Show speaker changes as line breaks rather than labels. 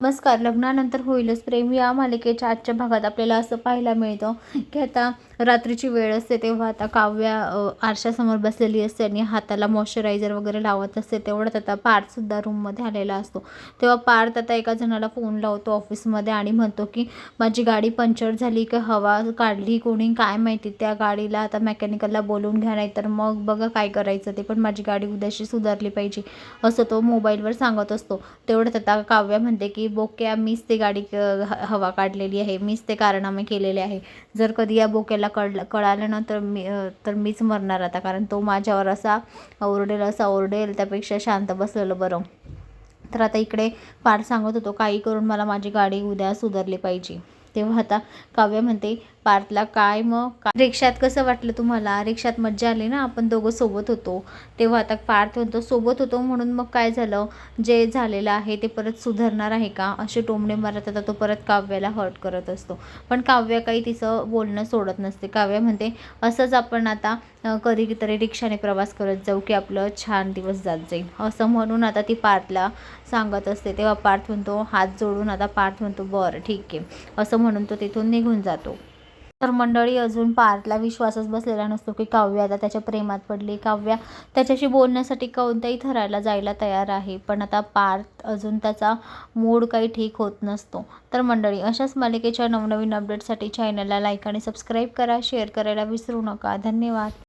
नमस्कार. लग्नानंतर होईलच प्रेम. या मालिकेच्या आजच्या भागात आपल्याला असं पाहायला मिळतं की आता रात्रीची वेळ असते तेव्हा आता काव्या आरशासमोर बसलेली असते आणि हाताला मॉइश्चरायझर वगैरे लावत असते. तेवढ्यात आता पार्थसुद्धा रूममध्ये आलेला असतो. तेव्हा पार्थ आता एका जणाला फोन लावतो ऑफिसमध्ये आणि म्हणतो की माझी गाडी पंक्चर झाली की हवा काढली कोणी? काय माहिती? त्या गाडीला आता मेकॅनिकलला बोलवून घ्या नाही तर मग बघा काय करायचं ते. पण माझी गाडी उद्याशी सुधारली पाहिजे. असं तो मोबाईलवर सांगत असतो. तेवढ्यात आता काव्या म्हणते की बोक्या मीच ते गाडी ह- हवा काढलेली आहे. मीच ते कारनामे केलेले आहे. जर कधी या बोक्याला कळलं कळालं ना तर मी तर मीच मरणार आता. कारण तो माझ्यावर असा ओरडेल असा ओरडेल त्यापेक्षा शांत बसलेलं बरं. तर आता इकडे पार सांगत होतो काही करून मला माझी गाडी उद्या सुधारली पाहिजे. तेव्हा आता काव्य म्हणते पार्थला काय मग? का रिक्षात कसं वाटलं तुम्हाला? रिक्षात मज्जा आली ना? आपण दोघं सोबत होतो. तेव्हा आता पार्थ म्हणतो सोबत होतो म्हणून मग काय झालं? जे झालेलं आहे ते परत सुधारणार आहे का? असे टोमणे मारत आता तो परत काव्याला हर्ट करत असतो. पण काव्य काही तिचं बोलणं सोडत नसते. काव्य म्हणते असंच आपण आता कधीतरी रिक्षाने प्रवास करत जाऊ की आपलं छान दिवस जात जाईल. असं म्हणून आता ती पार्थला सांगत असते. तेव्हा पार्थ म्हणतो हात जोडून आता पार्थ म्हणतो बरं ठीक आहे. असं म्हणून तो तिथून निघून जातो. तर मंडळी अजून पार्थला विश्वासच बसलेला नसतो की काव्य आता त्याच्या प्रेमात पडली. काव्या त्याच्याशी बोलण्यासाठी कोणत्याही थरायला जायला तयार आहे. पण आता पार्थ अजून त्याचा मूड काही ठीक होत नसतो. तर मंडळी अशाच मालिकेच्या नवनवीन अपडेटसाठी चॅनलला लाईक आणि सबस्क्राईब करा. शेअर करायला विसरू नका. धन्यवाद.